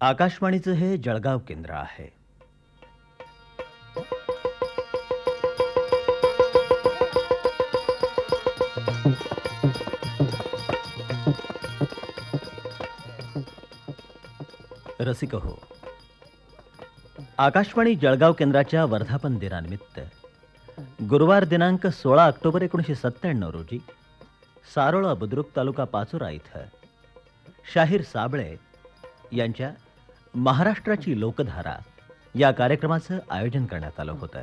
आकाशवाणीचं हे जळगाव केंद्र आहे. रसिक हो आकाशवाणी जळगाव केंद्राच्या वर्धापन दिनानिमित्त गुरुवार दिनांक सोळा ऑक्टोबर एकोणीसशे सत्त्याण्णव रोजी सारोळा बुद्रुक तालुका पाचोरा इथं शाहीर साबळे यांच्या महाराष्ट्राची लोकधारा या कार्यक्रमाचं आयोजन करण्यात आलं होतं.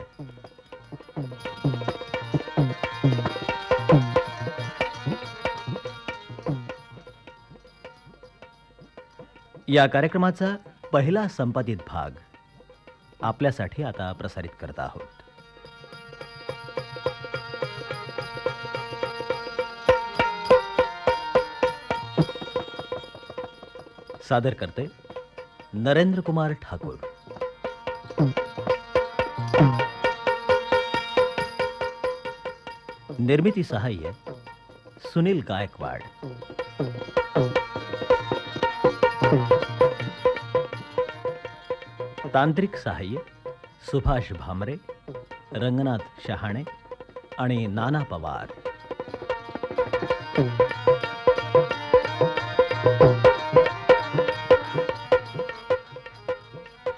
या कार्यक्रमाचा पहिला संपादित भाग आपल्यासाठी आता प्रसारित करत आहोत. सादर करते नरेंद्र कुमार ठाकूर. निर्मिती सहाय्य सुनील गायकवाड. तांत्रिक सहाय्य सुभाष भामरे रंगनाथ शहाणे आणि नाना पवार.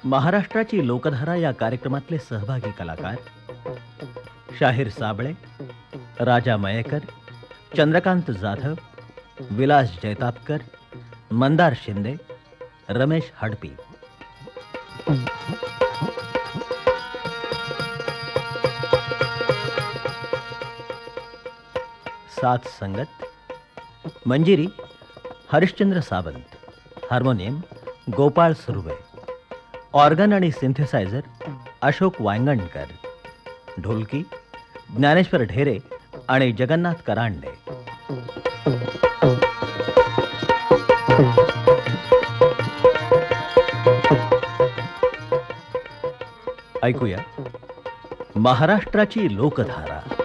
महाराष्ट्राची लोकधारा या कार्यक्रमातले सहभागी कलाकार शाहीर साबळे राजा मयेकर चंद्रकांत जाधव विलास जैतापकर मंदार शिंदे रमेश हडपी. साथ संगत मंजिरी हरिश्चंद्र सावंत हार्मोनियम गोपाळ सुर्वे. ऑर्गन आणि सिंथेसायझर अशोक वांगणकर ढोलकी ज्ञानेश्वर ढेरे आणि जगन्नाथ करांडे. ऐकूया महाराष्ट्राची लोकधारा.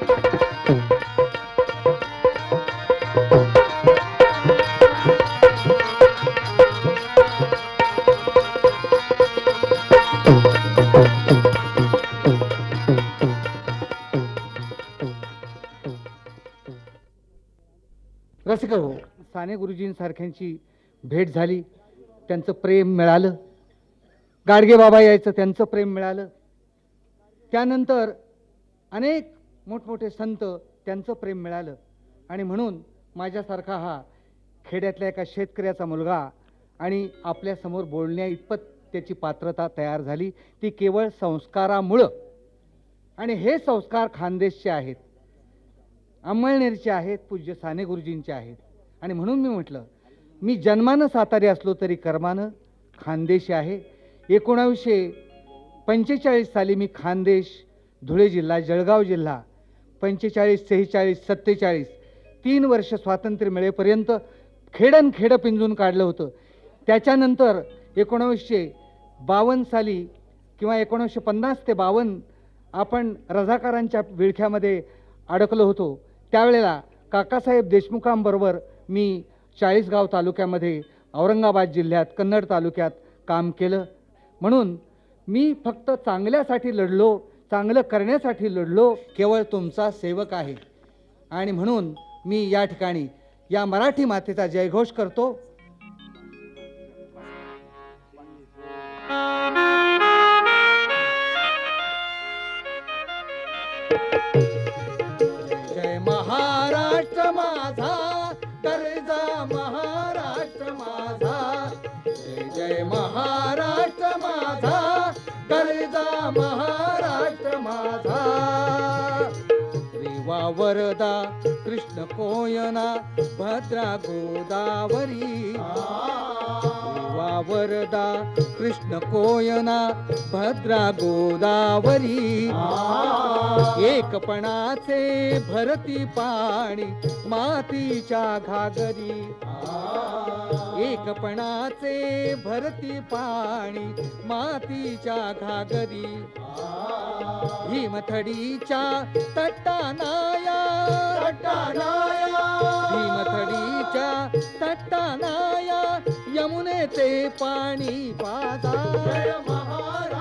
रसिक हो. साने गुरुजींसारख्यांची भेट झाली. त्यांचं प्रेम मिळालं. गाडगे बाबा यायचं त्यांचं प्रेम मिळालं. त्यानंतर अनेक मोठमोठे संत त्यांचं प्रेम मिळालं. आणि म्हणून माझ्यासारखा हा खेड्यातल्या एका शेतकऱ्याचा मुलगा आणि आपल्यासमोर बोलण्या इतपत त्याची पात्रता तयार झाली. ती केवळ संस्कारामुळं. आणि हे संस्कार खानदेशचे आहेत. अंमळनेरचे आहेत पूज्य साने गुरुजींचे आहेत. आणि म्हणून मी म्हटलं मी जन्मानं सातारी असलो तरी कर्मानं खानदेशी आहे. एकोणावीसशे पंचेचाळीस साली मी खानदेश धुळे जिल्हा जळगाव जिल्हा पंचेचाळीस सेहेचाळीस सत्तेचाळीस तीन वर्ष स्वातंत्र्य मिळेपर्यंत खेडन खेडं पिंजून काढलं होतं. त्याच्यानंतर एकोणावीसशे बावन्न साली किंवा एकोणीसशे पन्नास ते बावन्न आपण रझाकारांच्या विळख्यामध्ये अडकलो होतो. त्यावेळेला काकासाहेब देशमुखांबरोबर मी चाळीसगाव तालुक्यामध्ये औरंगाबाद जिल्ह्यात कन्नड तालुक्यात काम केलं. म्हणून मी फक्त चांगल्यासाठी लढलो चांगलं करण्यासाठी लढलो. केवळ तुमचा सेवक आहे. आणि म्हणून मी या ठिकाणी या मराठी मातेचा जयघोष करतो. वरदा कृष्ण कोयना भद्रा गोदावरी. वरदा कृष्ण कोयना भद्रा गोदावरी. एकपणाचे भरती पाणी मातीच्या घागरी. एकपणाचे भरती पाणी मातीच्या घागरी. भीमथडीच्या तट्टानाया तट्टानाया भीमथडीच्या तट्टानाया यमुनेचे पाणी पादा महार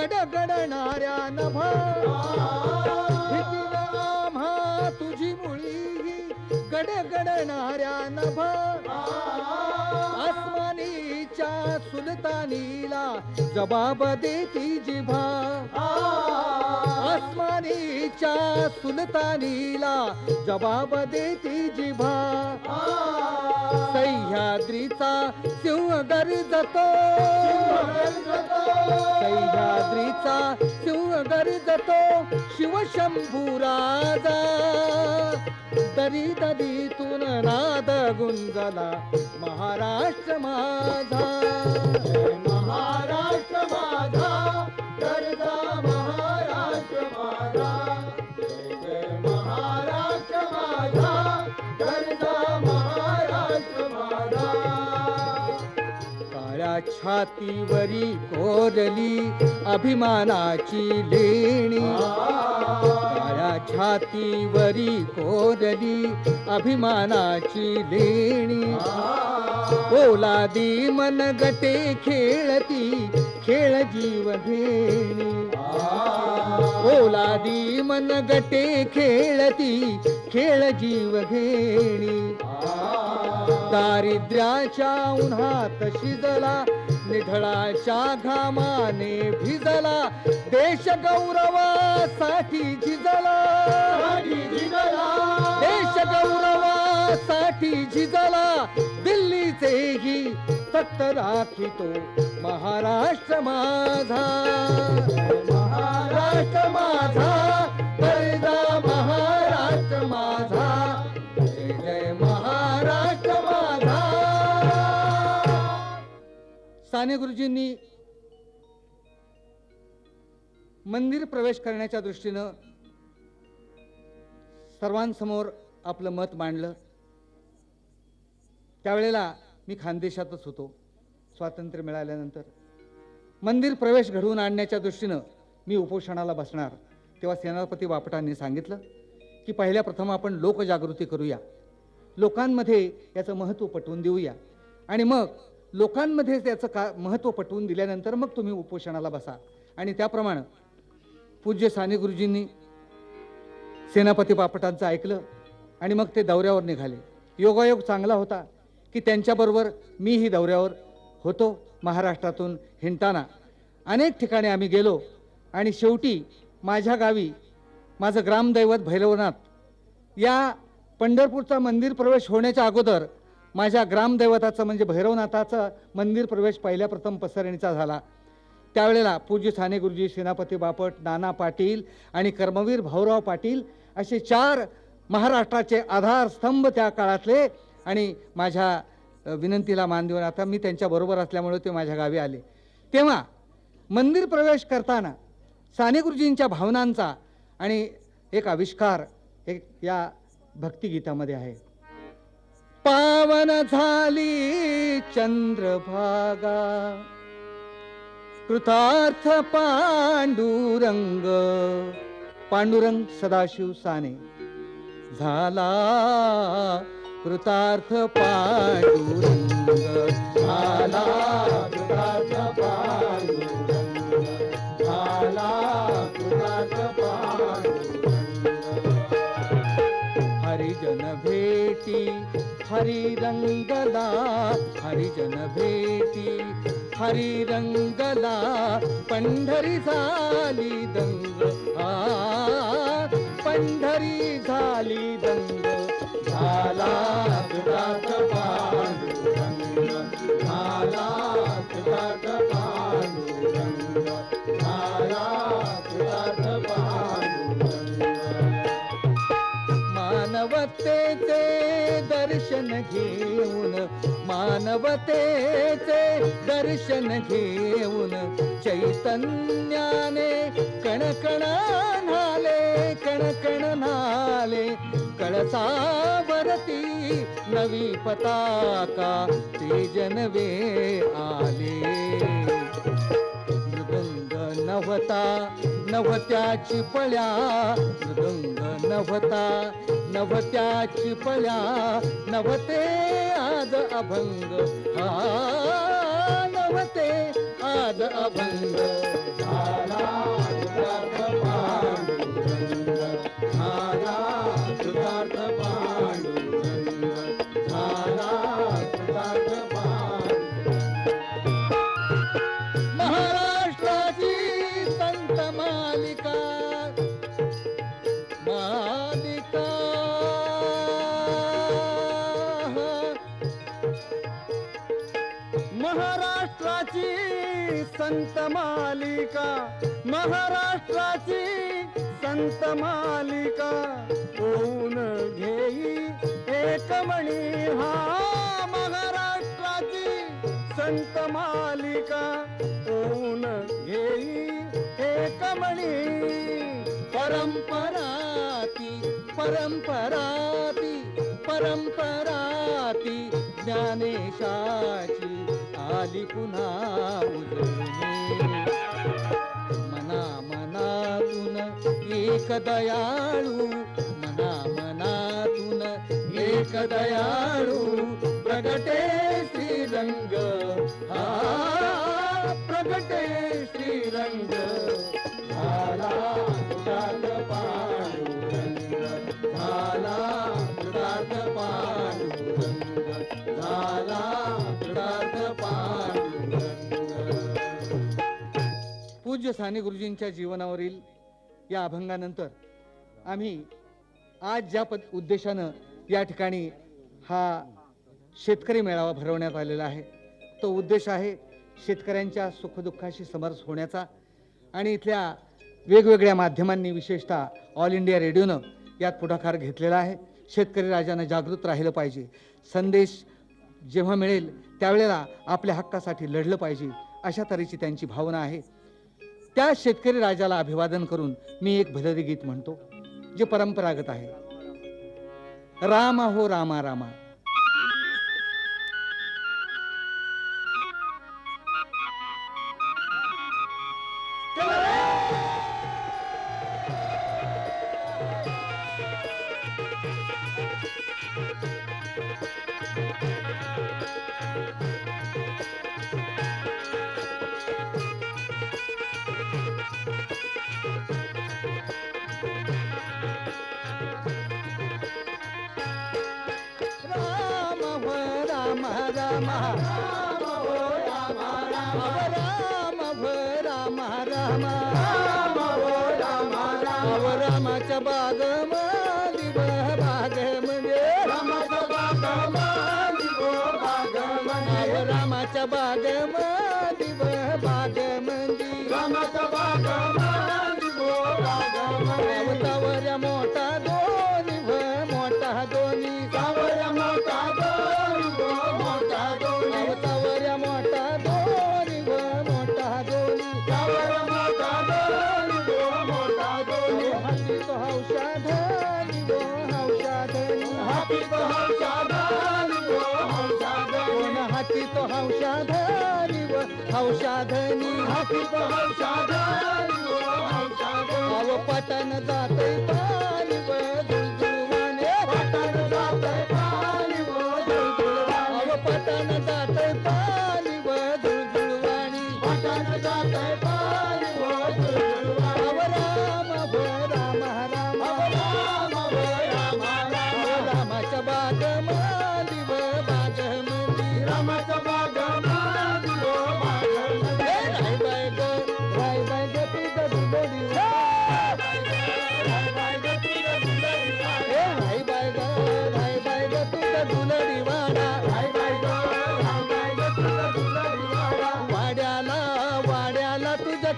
गडगडणाऱ्या नभा. आम्हा तुझी मुळी ही गडगडणाऱ्या नभा. आसमानीच्या सुलतानीला जबाब देती जिभा. आसमानीच्या सुलतानीला जबाब देती जिभा. सह्याद्रीचा सिंह गरजतो सह्याद्रीचा सिंह गरजतो शिवशंभूराजा दरी दरीतून नाद गुंजला महाराष्ट्र माझा. छातीवरी कोरली अभिमानाची लेणी. काळ्या छातीवरी कोरली अभिमानाची लेणी. ओलादी मन गटे खेळती खेळ जीव घेणी ओलादी मन गटे खेळती खेळ जीव घेणी दारिद्र्याच्या उन्हात शिजला निढळाच्या घामाने भिजला देश गौरवासाठी झिजला. देश गौरवासाठी झिजला. दिल्लीचेही तक्त राखितो महाराष्ट्र माझा. महाराष्ट्र माझा. साने गुरुजींनी मंदिर प्रवेश करण्याच्या दृष्टीनं सर्वांसमोर आपलं मत मांडलं. त्यावेळेला मी खानदेशातच होतो. स्वातंत्र्य मिळाल्यानंतर. मंदिर प्रवेश घडवून आणण्याच्या दृष्टीनं मी उपोषणाला बसणार तेव्हा सेनापती बापटांनी सांगितलं की पहिल्या प्रथम आपण लोकजागृती करूया. लोकांमध्ये याचं महत्त्व पटवून देऊया. आणि मग लोकांमध्ये त्याचं का महत्त्व पटवून दिल्यानंतर मग तुम्ही उपोषणाला बसा. आणि त्याप्रमाणे पूज्य साने गुरुजींनी सेनापती बापटांचं ऐकलं आणि मग ते दौऱ्यावर निघाले. योगायोग चांगला होता की त्यांच्याबरोबर मीही दौऱ्यावर होतो. महाराष्ट्रातून हिंडताना अनेक ठिकाणी आम्ही गेलो आणि शेवटी माझ्या गावी माझं ग्रामदैवत भैरवनाथ या पंढरपूरचा मंदिर प्रवेश होण्याच्या अगोदर माझ्या ग्रामदैवताचं म्हणजे भैरवनाथाचं मंदिर प्रवेश पहिल्या प्रथम पसरणीचा झाला. त्यावेळेला पूज्य साने गुरुजी सेनापती बापट नाना पाटील आणि कर्मवीर भाऊराव पाटील असे चार महाराष्ट्राचे आधारस्तंभ त्या काळातले आणि माझ्या विनंतीला मान देऊन आता मी त्यांच्याबरोबर असल्यामुळे ते माझ्या गावी आले. तेव्हा मंदिर प्रवेश करताना साने गुरुजींच्या भावनांचा आणि एक आविष्कार एक या भक्तिगीतामध्ये आहे. पावन झाली चंद्रभागा. कृतार्थ पांडुरंग. पांडुरंग सदाशिव साने. झाला कृतार्थ पांडुरंग. झाला कृतार्थ पांडुरंग. झाला कृतार्थ पांडुरंग. हरिजन भेटी हरी रंगला हरिजन भेटी हरी रंगला पंढरी झाली दंग आ पंढरी झाली दंग झाला तुझात पांडुरंग झाला दर्शन घेऊन मानवतेचे दर्शन घेऊन चैतन्याने कणकण नाले कणकण नाले कळसावरती नवी पताका ते जनवे आले. नव्हता नव्हत्याची पळ्या मृदंग नव्हता नव्हत्याची पळ्या नव्हते आज अभंग. हा नव्हते आज अभंग. मालिका महाराष्ट्राची संत मालिका होऊन घेई एक हा महाराष्ट्राची संत मालिका होऊन घेई एक म्हणी परंपराती परंपराती परंपराती ज्ञानेशाची आली पुन्हा उजळणी. एक दयाळू मना मनातून एक दयाळू प्रगटे श्रीरंग. हा प्रगटे श्रीरंग. झाला तुझात पांडुरंग झाला पांडुरंग झाला पांडुरंग. पूज्य साने गुरुजींच्या जीवनावरील या अभंगानंतर आम्ही आज ज्या पद उद्देशानं या ठिकाणी हा शेतकरी मेळावा भरवण्यात आलेला आहे तो उद्देश आहे शेतकऱ्यांच्या सुखदुःखाशी समरस होण्याचा आणि इथल्या वेगवेगळ्या माध्यमांनी विशेषतः ऑल इंडिया रेडिओनं यात पुढाकार घेतलेला आहे. शेतकरी राजानं जागृत राहिलं पाहिजे. संदेश जेव्हा मिळेल त्यावेळेला आपल्या हक्कासाठी लढलं पाहिजे अशा तऱ्हेची त्यांची भावना आहे. त्या शेतकरी राजाला अभिवादन करून मी एक भलरी गीत म्हणतो जे परंपरागत आहे. राम हो रामा रामा. राम राम राम हो राम राम राम हो राम राम राम हो राम राम रामाच्या बाग माली बाग म्हणजे रामाच्या बाग माली बाग म्हणजे तो हौशाधनी व हौशाधनी। हाती तो हौशाधनी व हौशाधनी। हाती तो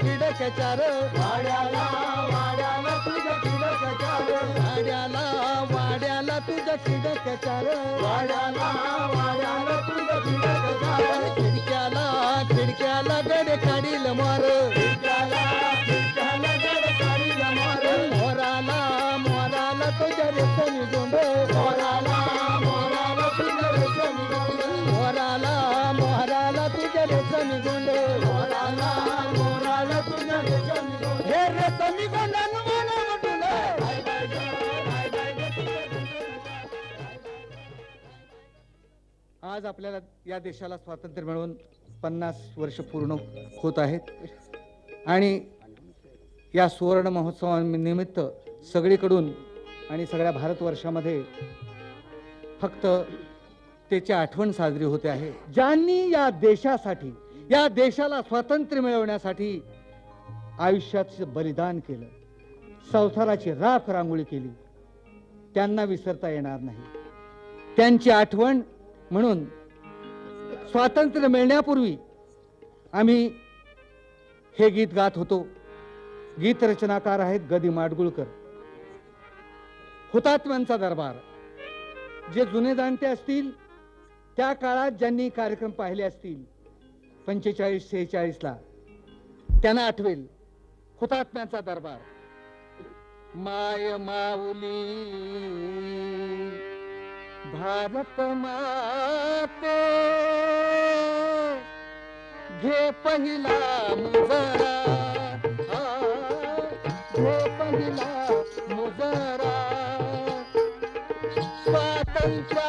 खिडक्या चार. वाड्याला वाड्याला तुझ्या चार. वाड्याला वाड्याला तुझ्या खिडक्या चार. वाड्याला वाड्याला तुझ्या खिडक्या चार. खिडक्याला खिडक्याला गडे काढील मार. खिडक्याला खिडक्याला गडे काढील मार. मोराला मोराला तुझ्या मोराला मोराला आज आपल्याला या देशाला स्वातंत्र्य मिळवून पन्नास वर्ष पूर्ण होत आहेत. आणि या सुवर्ण महोत्सवानिमित्त सगळीकडून आणि सगळ्या भारतवर्षामध्ये फक्त त्याची आठवण साजरी होते आहे. ज्यांनी या देशासाठी या देशाला स्वातंत्र्य मिळवण्यासाठी आयुष्याचं बलिदान केलं संसाराची राख रांगोळी केली त्यांना विसरता येणार नाही. त्यांची आठवण म्हणून स्वातंत्र्य मिळण्यापूर्वी आम्ही हे गीत गात होतो. गीत रचनाकार आहेत गदी माडगुळकर. हुतात्म्यांचा दरबार. जे जुने जाणते असतील त्या काळात ज्यांनी कार्यक्रम पाहिले असतील पंचेचाळीस सेहेचाळीसला त्यांना आठवेल हुतात्म्यांचा दरबार. माय माऊली. भारत माते घे पहिला मुजरा. घे पहिला मुजरा. स्वातंत्र्य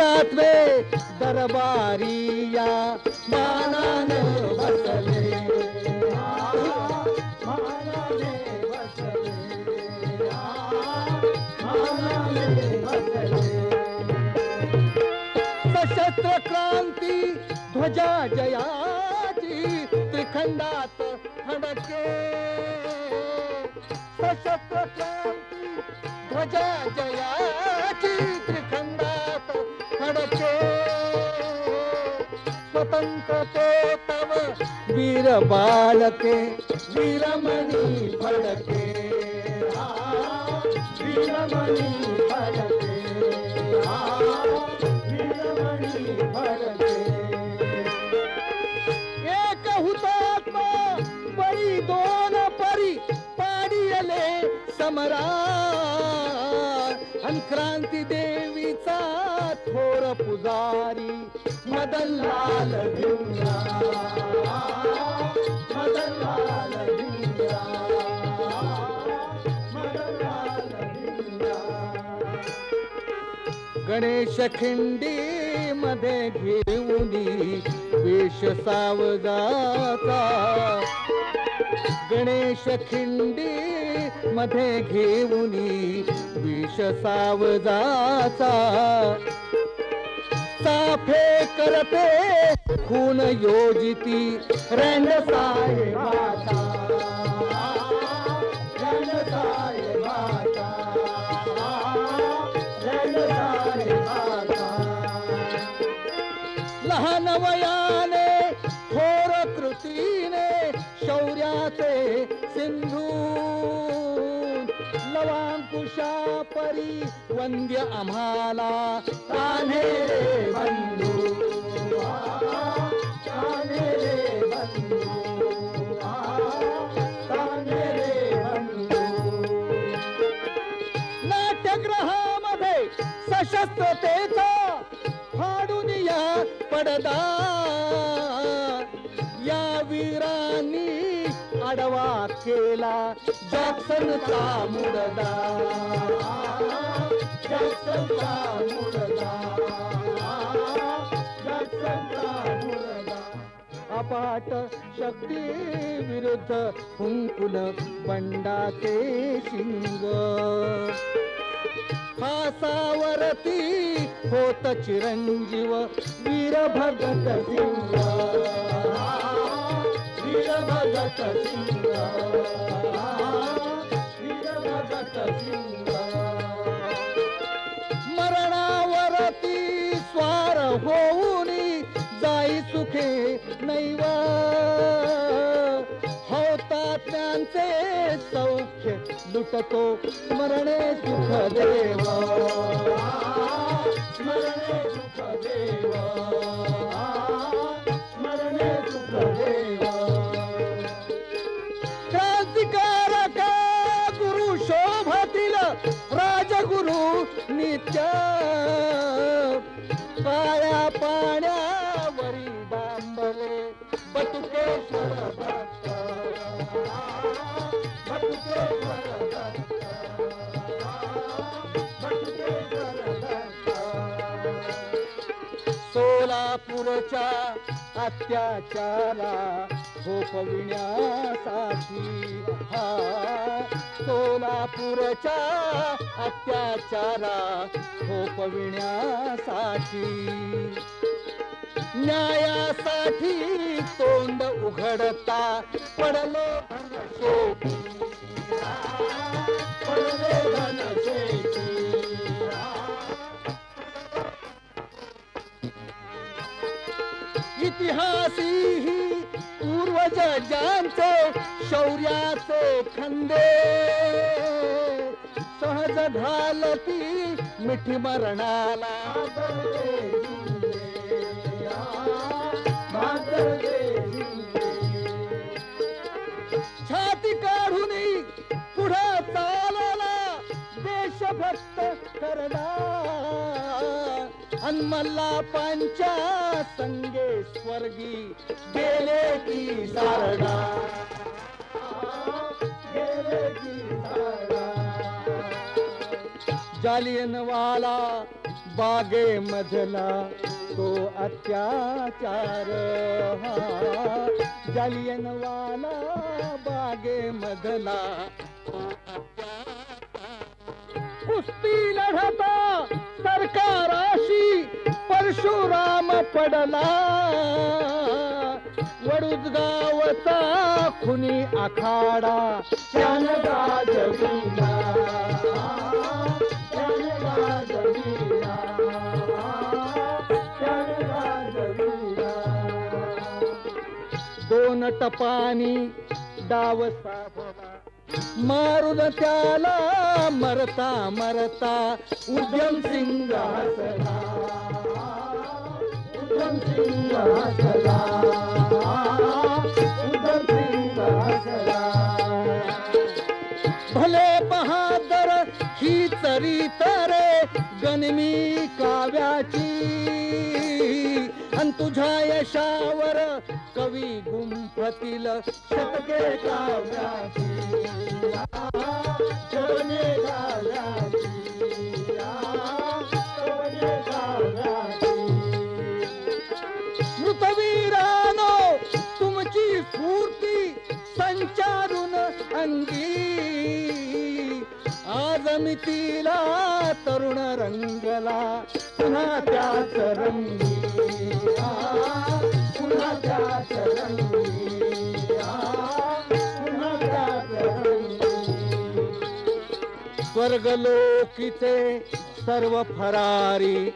हुतात्मे दरबारिया मानाने बसले. सशस्त्र क्रांती ध्वजा जयाची त्रिखंडात फडके. सशस्त्र क्रांती ध्वजा जयाची वीर बालके वीरमणी फडके. वीरमणी फडके. वीरमणी फडके. एक हुतात्मा दोन परी पाडियले समरा अन क्रांती देवीचा थोर पुजारी मदनलाल भिंगा मदनलाल भिंगा मदनलाल भिंगा गणेश खिंडी मध्ये घेऊनी वेश सावजाचा गणेश खिंडी मध्ये घेऊन विष सावजाचा. साफे करते खून योजिती रंग साहेबाचा. रंग साहेबाचा. लहान वयाने थोर कृतीने शौर्याचे सिंधू लवांकुशा परी वंद्य आम्हाला. कान्हे रे बंधू. कान्हे रे बंधू. कान्हे रे बंधू नाट्यगृहामध्ये सशस्त्रतेचा फाडून या पडदा. या वीरांनी आडवा केला. जॅक्सनचा मुलगा जॅक्सनचा जॅक्सनचा अपाट शक्ती विरुद्ध हुंकुल बंडाचे शिंग. फासावरती होत चिरंजीव वीर भगत सिंग. वीर भगत सिंग. मरणावरती स्वार होऊन जाई सुखे नैव. होता त्यांचे सौख्य लुटतो स्मरणे सुख देवा. स्मरणे सुख देव. सोलापूरच्या अत्याचारा झोपविण्यासाठी हा सोलापूरच्या अत्याचारा झोपविण्यासाठी न्यायासाठी तोंड उघडता पडले धनशेती पडले धनशेती इतिहासी ही पूर्वजांचे शौर्याचे खंदे. सहज घालती मिठी मरणाला छाती काढून पुढे चालला देशभक्त करडा अन्मल्ला संगे स्वर्गी गेले की सारडा गेले की सारडा जालियनवाला बागे मधला तो अत्याचार हा. जालियनवाला बागे मधला कुस्ती लढता सरकाराशी परशुराम पडला. वडूज गावचा खुनी आखाडा. दोन टपानी डाव साधला मारून त्याला मरता मरता उद्यम सिंग उद्यम सिंग उद्यम सिंग भले बहादर ही तरी तरे गणमी काव्याची. अन तुझ्या यशावर कवी गुंफतील शतके काव्याची शतके काव्याची शतके काव्याची मृतवीरानो तुमची स्फूर्ती संचारून अंगी. आजमितीला तरुण रंगला पुन्हा त्याच रंगी स्वर्गलोकीचे सर्व फरारी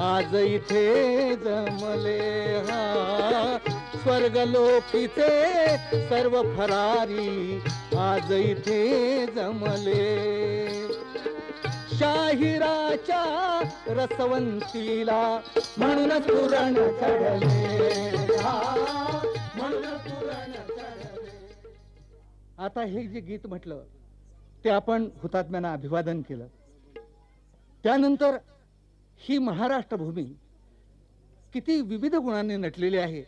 आज इथे जमले हा. स्वर्गलोकीचे सर्व फरारी आज इथे जमले. शाहिराच्या रसवंतीला म्हणून तुरण चढले. चढले. आता हे जे गीत म्हटलं ते आपण हुतात्म्यांना अभिवादन केलं. त्यानंतर ही महाराष्ट्र भूमी किती विविध गुणांनी नटलेली आहे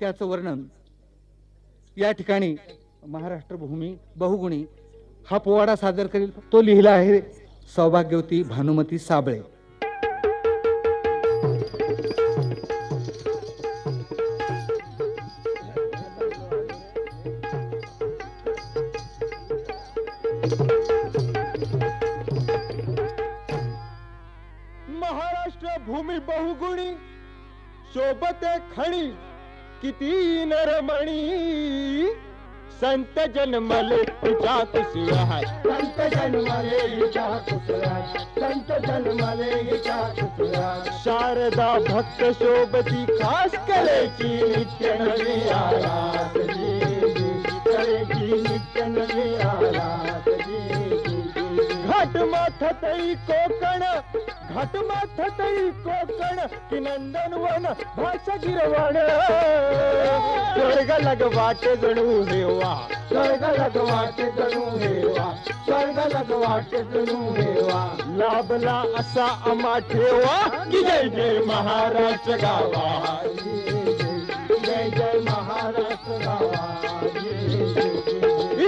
त्याचं वर्णन या ठिकाणी महाराष्ट्र भूमी बहुगुणी हा पोवाडा सादर करील. तो लिहिला आहे. सौभाग्यवती भानुमती साबळे. महाराष्ट्र भूमी बहुगुणी शोभते खणी किती नरमणी. संत जन्मले तुझ्या कुसळ्यात संत जन्मले संत जन्मले शारदा भक्त शोभती खास कलेची नित्य नवी. कलेची नित्य नवी. घाट माथतई कोकण घाटमाथ तरी कोकण की नंदनवन भाषा गिरवण स्वर्ग लग वाटे जणू हेवा स्वर्ग लग वाटे जणू हेवा स्वर्ग लग वाटे जणू हेवा लाभला असा आम्हा ठेवा की जय जय महाराज गावा. जय जय महाराष्ट्र गावा.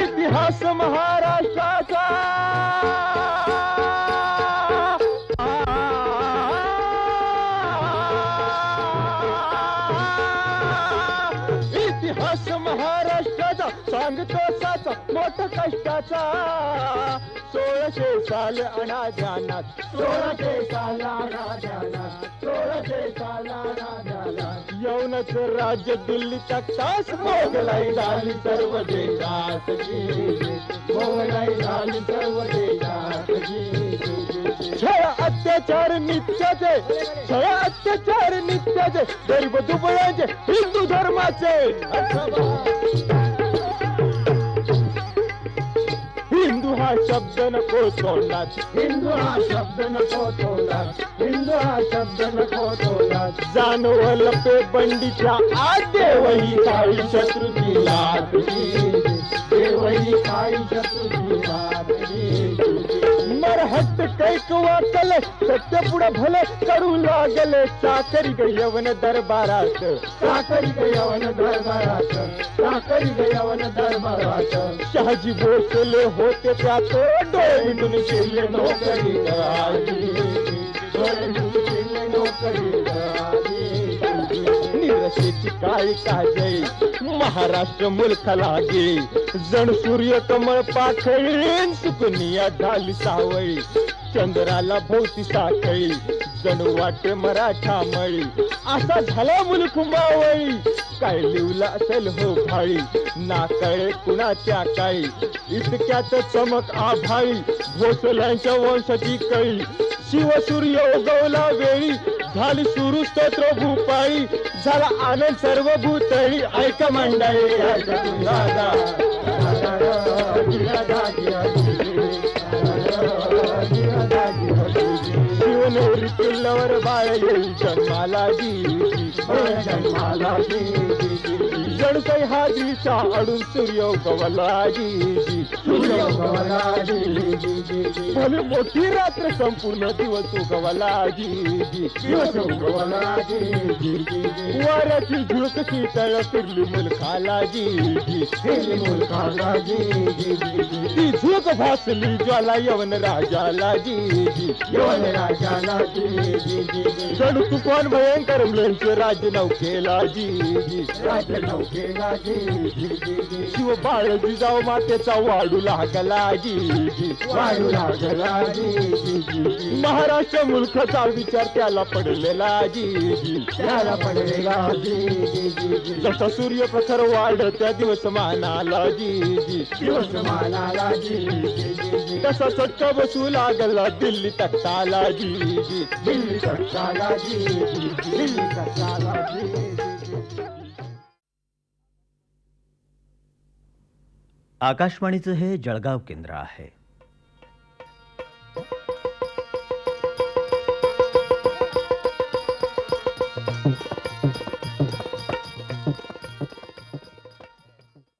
इतिहास महाराष्ट्राचा मोठ कष्टाचा. सोळाशे साल ध्यानात सोळाशे साल सोळाशे साल यवनच राज्य दिल्ली तक्तास मोगलाई झाली सर्व देशात मोगलाई झाली सर्व देशात छळ अत्याचार नित्याचे छळ अत्याचार नित्याचे गरीब दुबळ्याचे हिंदू धर्माचे. हा शब्द नको तोंडात हिंदू हा शब्द नको तोंडात हिंदू हा शब्द नको तोंडात जाणवल पे बंडीच्या आत देवही काही शत्रुची लाट. देवही काही शत्रुची लाट मरहट कैक वाकले सत्य पुढे भले करू लागल. साकरी गयवन दरबारात. साकरी गयवन दरबारात. साकरी गयवन दरबारात. शहाजी भोसले होते त्यात डोळे मिटून नोकरी नोकरी निरशेची काळी काजळी महाराष्ट्र मुलखा लागे. जण सूर्य कमळ पाखळी सुकनिया झाली सावळी. चंद्राला भोवती साखळी जण वाटे मराठा मळी. असा झाला मुलख मावळी काय लिवला असेल हो भाळी. ना कळे कुणाच्या काळी? इतक्यात चमक आभाळी. भोसल्यांच्या वंशाची कळी. शिवसूर्य उगवला वेळी झाली सुरू स्तोत्र भूपाळी झाला आनंद सर्व भूतळी ऐक मंडळी ऐका दादा शिवनेरी किल्ल्यावर बाळ येईल जन्माला जी जन्माला जण काही हाजीचा अडून सूर्य उगवला सूर्य उगवला भले मोठी रात्र संपूर्ण दिवस उगवला जी दिवस उगवला वाऱ्याची झुळक शीतळ फिरली मुलखाला फिरली मुलखाला जी ती झुळक भासली ज्वाला यवन राजाला जी यवन राजाला जणू तुफान भयंकर म्लेंचे राज्य नौकेला जी राज्य नौकेला जी शिव बाळ जिजाऊ मातेचा वाढू लागला जी वाढू लागला जी महाराष्ट्र मुलखाचा विचार त्याला पडलेला जी त्याला पडलेला जी जसा सूर्य प्रखर वाढ त्या दिवस मानाला जी दिवस मानाला जी तसा चटका बसू लागला दिल्ली तख्ताला जी जी जी आकाशवाणीचं हे जळगाव केंद्र आहे.